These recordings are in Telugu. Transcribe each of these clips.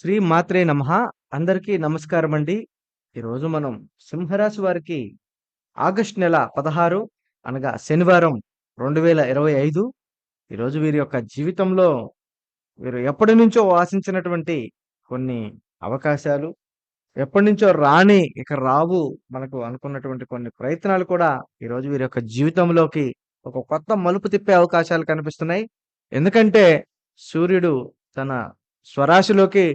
శ్రీ మాత్రే నమ. అందరికీ నమస్కారం అండి ఈరోజు మనం సింహరాశి వారికి ఆగస్ట్ నెల పదహారు అనగా శనివారం రెండు వేల ఇరవై ఐదు. ఈరోజు వీరి యొక్క జీవితంలో వీరు ఎప్పటి నుంచో ఆశించినటువంటి కొన్ని అవకాశాలు ఎప్పటి నుంచో రాని ఇక రావు మనకు అనుకున్నటువంటి కొన్ని ప్రయత్నాలు కూడా ఈరోజు వీరి యొక్క జీవితంలోకి ఒక కొత్త మలుపు తిప్పే అవకాశాలు కనిపిస్తున్నాయి. ఎందుకంటే సూర్యుడు తన స్వరాశిలోకి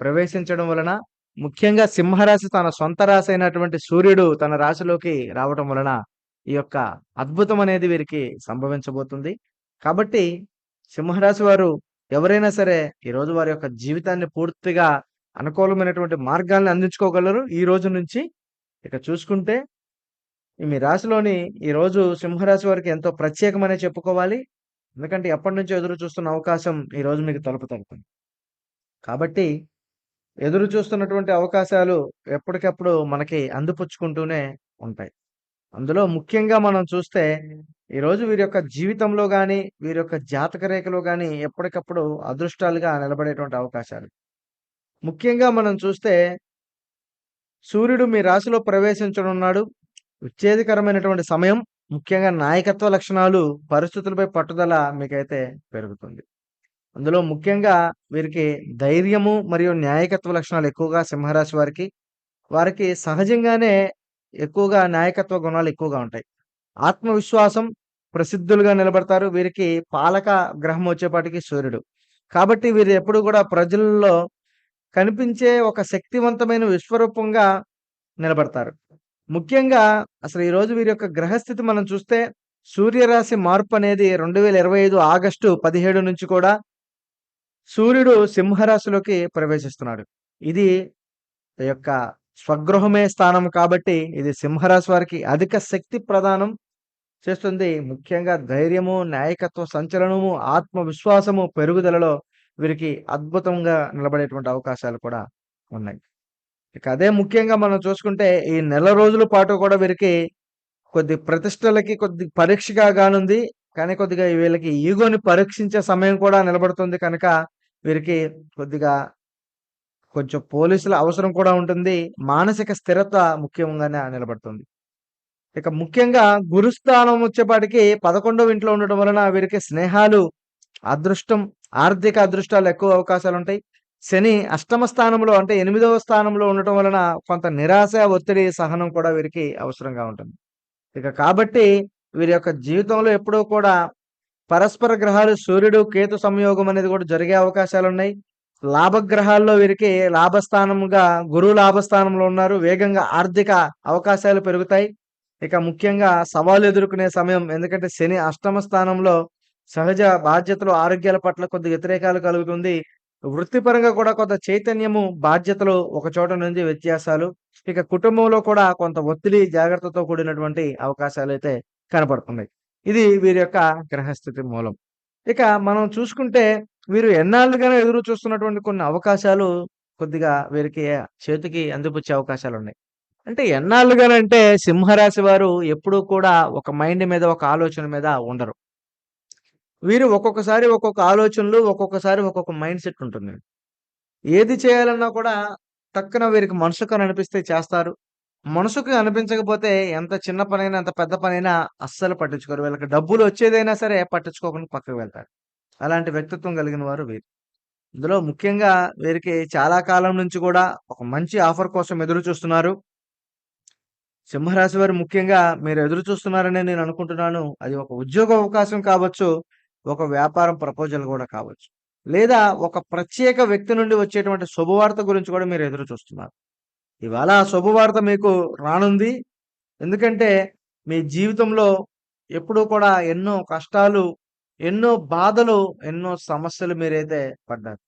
ప్రవేశించడం వలన ముఖ్యంగా సింహరాశి తన సొంత రాశి అయినటువంటి సూర్యుడు తన రాశిలోకి రావటం వలన ఈ యొక్క అద్భుతం అనేది వీరికి సంభవించబోతుంది. కాబట్టి సింహరాశి వారు ఎవరైనా సరే ఈరోజు వారి యొక్క జీవితాన్ని పూర్తిగా అనుకూలమైనటువంటి మార్గాల్ని అందించుకోగలరు. ఈ రోజు నుంచి ఇక చూసుకుంటే మీ రాశిలోని ఈ రోజు సింహరాశి వారికి ఎంతో ప్రత్యేకమనే చెప్పుకోవాలి. ఎందుకంటే ఎప్పటి నుంచో ఎదురు చూస్తున్న అవకాశం ఈ రోజు మీకు తలుపు తలుపుతుంది కాబట్టి ఎదురు చూస్తున్నటువంటి అవకాశాలు ఎప్పటికప్పుడు మనకి అందిపుచ్చుకుంటూనే ఉంటాయి. అందులో ముఖ్యంగా మనం చూస్తే ఈరోజు వీరి యొక్క జీవితంలో కానీ వీరి యొక్క జాతక రేఖలో కానీ ఎప్పటికప్పుడు అదృష్టాలుగా నిలబడేటువంటి అవకాశాలు. ముఖ్యంగా మనం చూస్తే సూర్యుడు మీ రాశిలో ప్రవేశించనున్నాడు. ఉత్తేజకరమైనటువంటి సమయం ముఖ్యంగా నాయకత్వ లక్షణాలు పరిస్థితులపై పట్టుదల మీకైతే పెరుగుతుంది. అందులో ముఖ్యంగా వీరికి ధైర్యము మరియు న్యాయకత్వ లక్షణాలు ఎక్కువగా సింహరాశి వారికి వారికి సహజంగానే ఎక్కువగా నాయకత్వ గుణాలు ఎక్కువగా ఉంటాయి. ఆత్మవిశ్వాసం ప్రసిద్ధులుగా నిలబడతారు. వీరికి పాలక గ్రహం వచ్చేపాటికి సూర్యుడు. కాబట్టి వీరు ఎప్పుడు కూడా ప్రజల్లో కనిపించే ఒక శక్తివంతమైన విశ్వరూపంగా నిలబడతారు. ముఖ్యంగా అసలు ఈరోజు వీరి యొక్క గ్రహస్థితి మనం చూస్తే సూర్యరాశి మార్పు అనేది రెండు వేల ఇరవై ఐదు ఆగస్టు పదిహేడు నుంచి కూడా సూర్యుడు సింహరాశిలోకి ప్రవేశిస్తున్నాడు. ఇది ఈ యొక్క స్వగృహమే స్థానం కాబట్టి ఇది సింహరాశి వారికి అధిక శక్తి ప్రదానం చేస్తుంది. ముఖ్యంగా ధైర్యము నాయకత్వ సంచలనము ఆత్మవిశ్వాసము పెరుగుదలలో వీరికి అద్భుతంగా నిలబడేటువంటి అవకాశాలు కూడా ఉన్నాయి. ఇక అదే ముఖ్యంగా మనం చూసుకుంటే ఈ నెల రోజుల పాటు కూడా వీరికి కొద్ది ప్రతిష్టలకి కొద్ది పరీక్షగా గానుంది. కానీ కొద్దిగా వీళ్ళకి ఈగోని పరీక్షించే సమయం కూడా నిలబడుతుంది కనుక వీరికి కొద్దిగా కొంచెం పోలీసుల అవసరం కూడా ఉంటుంది. మానసిక స్థిరత ముఖ్యంగానే నిలబడుతుంది. ఇక ముఖ్యంగా గురుస్థానం వచ్చేపాటికి పదకొండవ ఇంట్లో ఉండటం వలన వీరికి స్నేహాలు అదృష్టం ఆర్థిక అదృష్టాలు ఎక్కువ అవకాశాలు ఉంటాయి శని అష్టమ స్థానంలో అంటే ఎనిమిదవ స్థానంలో ఉండటం వలన కొంత నిరాశ ఒత్తిడి సహనం కూడా వీరికి అవసరంగా ఉంటుంది. ఇక కాబట్టి వీరి యొక్క జీవితంలో ఎప్పుడూ కూడా పరస్పర గ్రహాలు సూర్యుడు కేతు సంయోగం అనేది కూడా జరిగే అవకాశాలు ఉన్నాయి లాభగ్రహాల్లో వీరికి లాభస్థానంగా గురువు లాభస్థానంలో ఉన్నారు. వేగంగా ఆర్థిక అవకాశాలు పెరుగుతాయి. ఇక ముఖ్యంగా సవాలు ఎదుర్కొనే సమయం ఎందుకంటే శని అష్టమ స్థానంలో సహజ బాధ్యతలు ఆరోగ్యాల పట్ల కొద్ది వ్యతిరేకాలు కలుగుతుంది. వృత్తిపరంగా కూడా కొంత చైతన్యము బాధ్యతలు ఒక చోట నుంచి వ్యత్యాసాలు. ఇక కుటుంబంలో కూడా కొంత ఒత్తిడి జాగ్రత్తతో కూడినటువంటి అవకాశాలు అయితే కనపడుతున్నాయి. ఇది వీరి యొక్క గ్రహస్థితి మూలం. ఇక మనం చూసుకుంటే వీరు ఎన్నాళ్ళుగానే ఎదురు చూస్తున్నటువంటి కొన్ని అవకాశాలు కొద్దిగా వీరికి చేతికి అందిపుచ్చే అవకాశాలు ఉన్నాయి అంటే ఎన్నాళ్ళుగానంటే సింహరాశి వారు ఎప్పుడూ కూడా ఒక మైండ్ మీద ఒక ఆలోచన మీద ఉండరు. వీరు ఒక్కొక్కసారి ఒక్కొక్క ఆలోచనలు ఒక్కొక్కసారి ఒక్కొక్క మైండ్ సెట్ ఉంటుంది. ఏది చేయాలన్నా కూడా తక్కన వీరికి మనసుకు అనిపిస్తే చేస్తారు. మనసుకు అనిపించకపోతే ఎంత చిన్న పనైనా ఎంత పెద్ద పనైనా అస్సలు పట్టించుకోరు. వీళ్ళకి డబ్బులు వచ్చేదైనా సరే పట్టించుకోకుండా పక్కకు వెళ్తారు. అలాంటి వ్యక్తిత్వం కలిగిన వారు వీరు. ఇందులో ముఖ్యంగా వీరికి చాలా కాలం నుంచి కూడా ఒక మంచి ఆఫర్ కోసం ఎదురు చూస్తున్నారు. సింహరాశి వారు ముఖ్యంగా మీరు ఎదురు చూస్తున్నారని నేను అనుకుంటున్నాను. అది ఒక ఉద్యోగ అవకాశం కావచ్చు ఒక వ్యాపారం ప్రపోజల్ కూడా కావచ్చు. లేదా ఒక ప్రత్యేక వ్యక్తి నుండి వచ్చేటువంటి శుభవార్త గురించి కూడా మీరు ఎదురు చూస్తున్నారు. ఇవాళ ఆ శుభవార్త మీకు రానుంది. ఎందుకంటే మీ జీవితంలో ఎప్పుడూ కూడా ఎన్నో కష్టాలు ఎన్నో బాధలు ఎన్నో సమస్యలు మీరైతే పడ్డారు.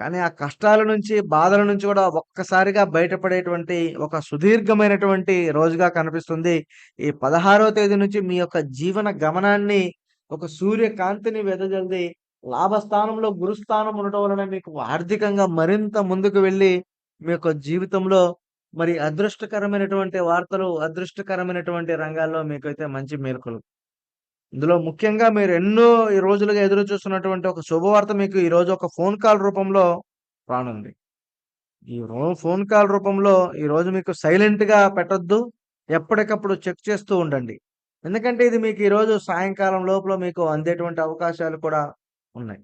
కానీ ఆ కష్టాల నుంచి బాధల నుంచి కూడా ఒక్కసారిగా బయటపడేటువంటి ఒక సుదీర్ఘమైనటువంటి రోజుగా కనిపిస్తుంది. ఈ పదహారవ తేదీ నుంచి మీ యొక్క జీవన గమనాన్ని ఒక సూర్యకాంతిని వెదజల్ది లాభస్థానంలో గురుస్థానం ఉండటం వలన మీకు ఆర్థికంగా మరింత ముందుకు వెళ్ళి మీ యొక్క జీవితంలో మరి అదృష్టకరమైనటువంటి వార్తలు అదృష్టకరమైనటువంటి రంగాల్లో మీకైతే మంచి మేలుకలు ఇందులో ముఖ్యంగా మీరు ఎన్నో ఈ రోజులుగా ఎదురు చూస్తున్నటువంటి ఒక శుభవార్త మీకు ఈరోజు ఒక ఫోన్ కాల్ రూపంలో రానుంది. ఈ రో ఫోన్ కాల్ రూపంలో ఈరోజు మీకు సైలెంట్‌గా పెట్టొద్దు. ఎప్పటికప్పుడు చెక్ చేస్తూ ఉండండి. ఎందుకంటే ఇది మీకు ఈరోజు సాయంకాలం లోపల మీకు అందేటువంటి అవకాశాలు కూడా ఉన్నాయి.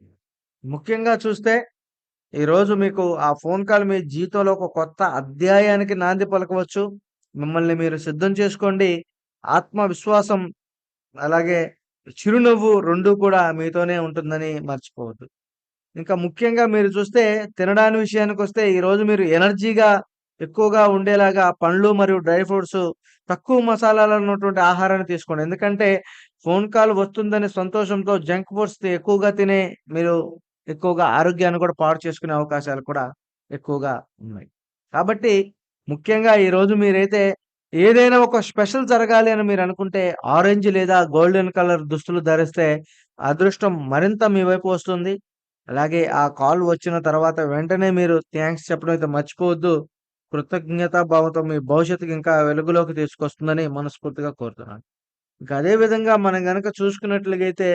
ముఖ్యంగా చూస్తే ఈరోజు మీకు ఆ ఫోన్ కాల్ మీ జీవితంలో ఒక కొత్త అధ్యాయానికి నాంది పలకవచ్చు. మిమ్మల్ని మీరు సిద్ధం చేసుకోండి. ఆత్మవిశ్వాసం అలాగే చిరునవ్వు రెండూ కూడా మీతోనే ఉంటుందని మర్చిపోవద్దు. ఇంకా ముఖ్యంగా మీరు చూస్తే తినడాని విషయానికొస్తే ఈరోజు మీరు ఎనర్జీగా ఎక్కువగా ఉండేలాగా పండ్లు మరియు డ్రై ఫ్రూట్స్ తక్కువ మసాలాలు ఉన్నటువంటి ఆహారాన్ని తీసుకోండి. ఎందుకంటే ఫోన్ కాల్ వస్తుందనే సంతోషంతో జంక్ ఫుడ్స్ ఎక్కువగా తినే మీరు ఎక్కువగా ఆరోగ్యాన్ని కూడా పాడు చేసుకునే అవకాశాలు కూడా ఎక్కువగా ఉన్నాయి. కాబట్టి ముఖ్యంగా ఈరోజు మీరైతే ఏదైనా ఒక స్పెషల్ జరగాలి అని మీరు అనుకుంటే ఆరెంజ్ లేదా గోల్డెన్ కలర్ దుస్తులు ధరిస్తే అదృష్టం మరింత మీ వైపు వస్తుంది. అలాగే ఆ కాల్ వచ్చిన తర్వాత వెంటనే మీరు థ్యాంక్స్ చెప్పడం అయితే మర్చిపోవద్దు. కృతజ్ఞతా భావంతో మీ భవిష్యత్తుకి ఇంకా వెలుగులోకి తీసుకొస్తుందని మనస్ఫూర్తిగా కోరుతున్నాను. ఇంకా అదే విధంగా మనం కనుక చూసుకున్నట్లుగైతే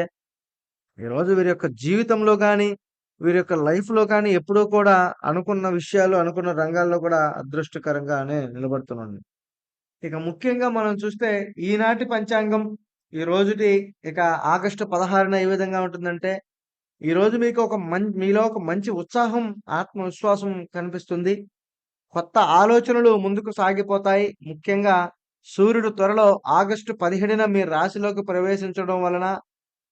ఈరోజు వీరి యొక్క జీవితంలో కానీ వీరి యొక్క లైఫ్‌లో కానీ ఎప్పుడూ కూడా అనుకున్న విషయాలు, అనుకున్న రంగాల్లో కూడా అదృష్టకరంగానే నిలబడుతున్నాను. ఇక ముఖ్యంగా మనం చూస్తే ఈనాటి పంచాంగం ఈ రోజుటి ఇక ఆగస్టు 16న ఏ విధంగా ఉంటుందంటే, ఈరోజు మీకు ఒక మం మీలో ఒక మంచి ఉత్సాహం, ఆత్మవిశ్వాసం కనిపిస్తుంది. కొత్త ఆలోచనలు ముందుకు సాగిపోతాయి. ముఖ్యంగా సూర్యుడు త్వరలో ఆగస్టు 17న మీ రాశిలోకి ప్రవేశించడం వలన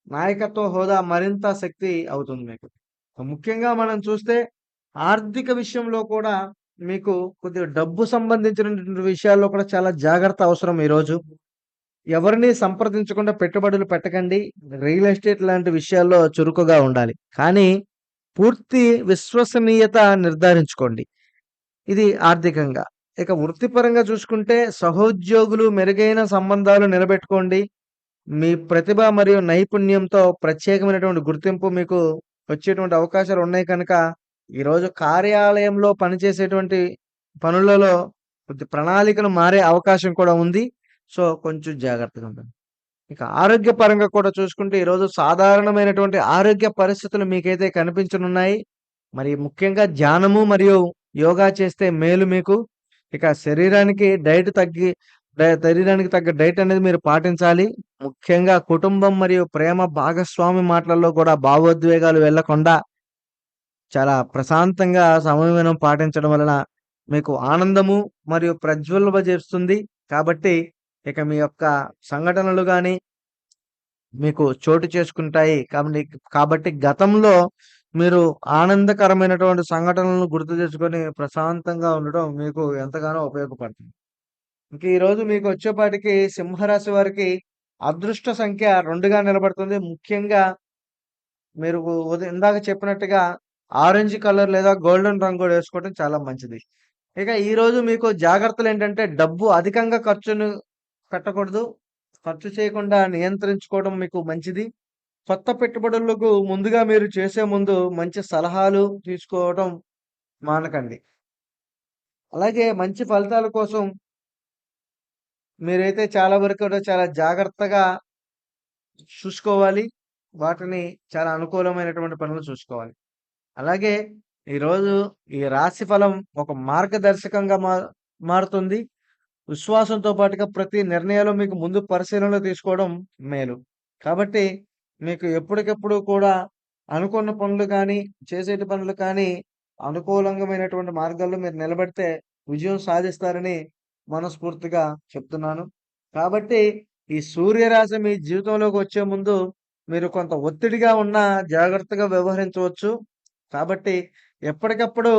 నాయకత్వ హోదా మరింత శక్తి అవుతుంది మీకు. ముఖ్యంగా మనం చూస్తే ఆర్థిక విషయంలో కూడా మీకు కొద్దిగా డబ్బు సంబంధించినటువంటి విషయాల్లో కూడా చాలా జాగ్రత్త అవసరం ఈరోజు. ఎవరిని సంప్రదించకుండా పెట్టుబడులు పెట్టకండి. రియల్ ఎస్టేట్ లాంటి విషయాల్లో చురుకుగా ఉండాలి. కానీ పూర్తి విశ్వసనీయత నిర్ధారించుకోండి. ఇది ఆర్థికంగా. ఇక వృత్తిపరంగా చూసుకుంటే సహోద్యోగులు మెరుగైన సంబంధాలు నిలబెట్టుకోండి. మీ ప్రతిభ మరియు నైపుణ్యంతో ప్రత్యేకమైనటువంటి గుర్తింపు మీకు వచ్చేటువంటి అవకాశాలు ఉన్నాయి కనుక, ఈరోజు కార్యాలయంలో పనిచేసేటువంటి పనులలో కొద్ది ప్రణాళికలు మారే అవకాశం కూడా ఉంది. సో, కొంచెం జాగ్రత్తగా ఉండండి. ఇక ఆరోగ్యపరంగా కూడా చూసుకుంటే ఈరోజు సాధారణమైనటువంటి ఆరోగ్య పరిస్థితులు మీకైతే కనిపించనున్నాయి. మరి ముఖ్యంగా ధ్యానము మరియు యోగా చేస్తే మేలు మీకు. ఇక శరీరానికి డైట్ తగ్గి డ శరీరానికి తగ్గ డైట్ అనేది మీరు పాటించాలి. ముఖ్యంగా కుటుంబం మరియు ప్రేమ భాగస్వామి మాటలలో కూడా భావోద్వేగాలు వెళ్ళకుండా చాలా ప్రశాంతంగా సంయమనం పాటించడం వలన మీకు ఆనందము మరియు ప్రజ్వలింపజేస్తుంది. కాబట్టి ఇక మీ యొక్క సంఘటనలు గాని మీకు చోటు చేసుకుంటాయి. కాబట్టి కాబట్టి గతంలో మీరు ఆనందకరమైనటువంటి సంఘటనలను గుర్తు చేసుకొని ప్రశాంతంగా ఉండడం మీకు ఎంతగానో ఉపయోగపడుతుంది. ఇంక ఈరోజు మీకు వచ్చేపాటికి సింహరాశి వారికి అదృష్ట సంఖ్య రెండుగా నిలబడుతుంది. ముఖ్యంగా మీరు ఉదయం ఇందాక చెప్పినట్టుగా ఆరెంజ్ కలర్ లేదా గోల్డెన్ రంగు కూడా వేసుకోవడం చాలా మంచిది. ఇక ఈరోజు మీకు జాగ్రత్తలు ఏంటంటే డబ్బు అధికంగా ఖర్చును పెట్టకూడదు. ఖర్చు చేయకుండా నియంత్రించుకోవడం మీకు మంచిది. కొత్త పెట్టుబడులకు ముందుగా మీరు చేసే ముందు మంచి సలహాలు తీసుకోవడం మానకండి. అలాగే మంచి ఫలితాల కోసం మీరైతే చాలా వరకు కూడా చాలా జాగ్రత్తగా చూసుకోవాలి. వాటిని చాలా అనుకూలమైనటువంటి పనులు చూసుకోవాలి. అలాగే ఈరోజు ఈ రాశి ఫలం ఒక మార్గదర్శకంగా మా మారుతుంది. విశ్వాసంతో పాటుగా ప్రతి నిర్ణయాలు మీకు ముందు పరిశీలనలో తీసుకోవడం మేలు. కాబట్టి మీకు ఎప్పటికప్పుడు కూడా అనుకున్న పనులు కానీ, చేసేటి పనులు కానీ అనుకూలంగమైనటువంటి మార్గాల్లో మీరు నిలబడితే విజయం సాధిస్తారని మనస్ఫూర్తిగా చెప్తున్నాను. కాబట్టి ఈ సూర్యరాశి మీ జీవితంలోకి వచ్చే ముందు మీరు కొంత ఒత్తిడిగా ఉన్నా జాగ్రత్తగా వ్యవహరించవచ్చు. కాబట్టి ఎప్పటికప్పుడు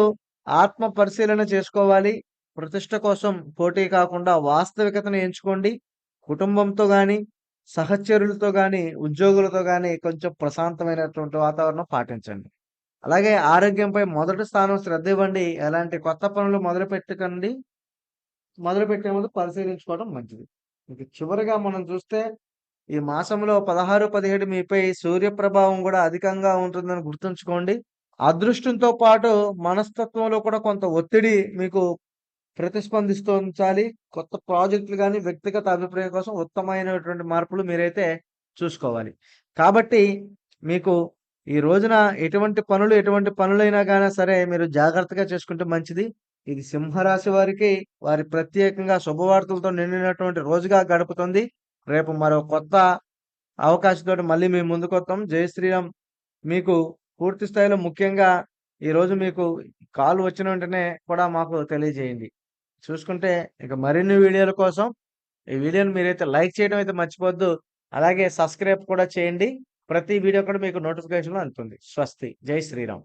ఆత్మ పరిశీలన చేసుకోవాలి. ప్రతిష్ట కోసం పోటీ కాకుండా వాస్తవికతను ఎంచుకోండి. కుటుంబంతో గాని, సహచరులతో గాని, ఉద్యోగులతో గాని కొంచెం ప్రశాంతమైనటువంటి వాతావరణం పాటించండి. అలాగే ఆరోగ్యంపై మొదటి స్థానం శ్రద్ధ ఇవ్వండి. ఎలాంటి కొత్త పనులు మొదలుపెట్టకండి. మొదలుపెట్టే ముందు పరిశీలించుకోవడం మంచిది. ఇంక చివరిగా మనం చూస్తే ఈ మాసంలో 16, 17 మీపై సూర్య ప్రభావం కూడా అధికంగా ఉంటుందని గుర్తుంచుకోండి. అదృష్టంతో పాటు మనస్తత్వంలో కూడా కొంత ఒత్తిడి మీకు ప్రతిస్పందిస్తూ ఉంచాలి. కొత్త ప్రాజెక్టులు కానీ వ్యక్తిగత అభిప్రాయం కోసం ఉత్తమమైనటువంటి మార్పులు మీరైతే చూసుకోవాలి. కాబట్టి మీకు ఈ రోజున ఎటువంటి పనులు, ఎటువంటి పనులైనా కానీ సరే మీరు జాగ్రత్తగా చేసుకుంటే మంచిది. ఇది సింహరాశి వారికి వారి ప్రత్యేకంగా శుభవార్తలతో నిండినటువంటి రోజుగా గడుపుతుంది. రేపు మరో కొత్త అవకాశంతో మళ్ళీ మీ ముందుకొత్తాం. జై శ్రీరామ్. మీకు పూర్తి స్థాయిలో ముఖ్యంగా ఈరోజు మీకు కాల్ వచ్చిన వెంటనే కూడా మాకు తెలియజేయండి. చూసుకుంటే ఇక మరిన్ని వీడియోల కోసం ఈ వీడియోని మీరైతే లైక్ చేయడం అయితే మర్చిపోవద్దు. అలాగే సబ్స్క్రైబ్ కూడా చేయండి. ప్రతి వీడియో కూడా మీకు నోటిఫికేషన్‌లో అందుతుంది. స్వస్తి. జై శ్రీరామ్.